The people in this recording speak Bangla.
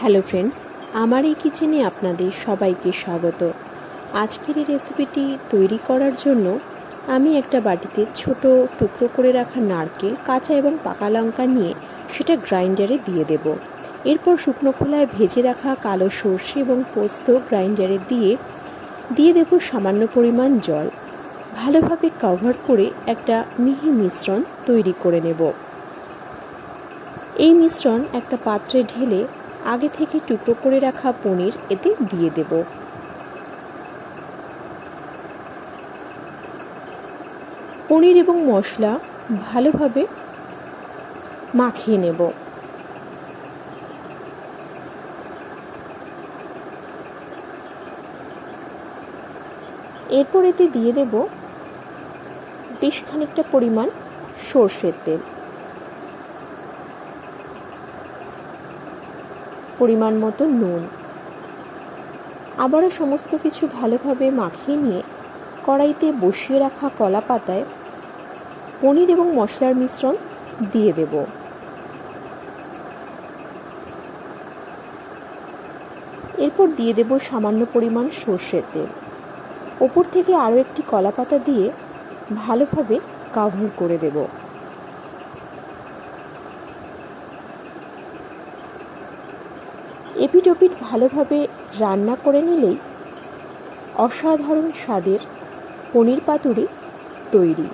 হ্যালো ফ্রেন্ডস, আমার এই কিচেনে আপনাদের সবাইকে স্বাগত। আজকের এই রেসিপিটি তৈরি করার জন্য আমি একটা বাটিতে ছোট টুকরো করে রাখা নারকেল, কাঁচা এবং পাকা লঙ্কা নিয়ে সেটা গ্রাইন্ডারে দিয়ে দেব। এরপর শুকনো খোলায় ভেজে রাখা কালো সর্ষে এবং পোস্ত গ্রাইন্ডারে দিয়ে দিয়ে দেব সামান্য পরিমাণ জল। ভালোভাবে কভার করে একটা মিহি মিশ্রণ তৈরি করে নেব। এই মিশ্রণ একটা পাত্রে ঢেলে আগে থেকে টুকরো করে রাখা পনির এতে দিয়ে দেব। পনির এবং মশলা ভালোভাবে মাখিয়ে নেব। এরপর এতে দিয়ে দেব বেশ খানিকটা পরিমাণ সর্ষের তেল। পরিমাণ মতো নুন। আবারও সমস্ত কিছু ভালোভাবে মাখিয়ে নিয়ে কড়াইতে বসিয়ে রাখা কলা পাতায় পনির এবং মশলার মিশ্রণ দিয়ে দেব। এরপর দিয়ে দেব সামান্য পরিমাণ সর্ষের তেল। ওপর থেকে আরও একটি কলা পাতা দিয়ে ভালোভাবে কাভার করে দেবো। এপিট ওপিট ভালোভাবে রান্না করে নিলেই অসাধারণ স্বাদের পনির পাতুরি তৈরি।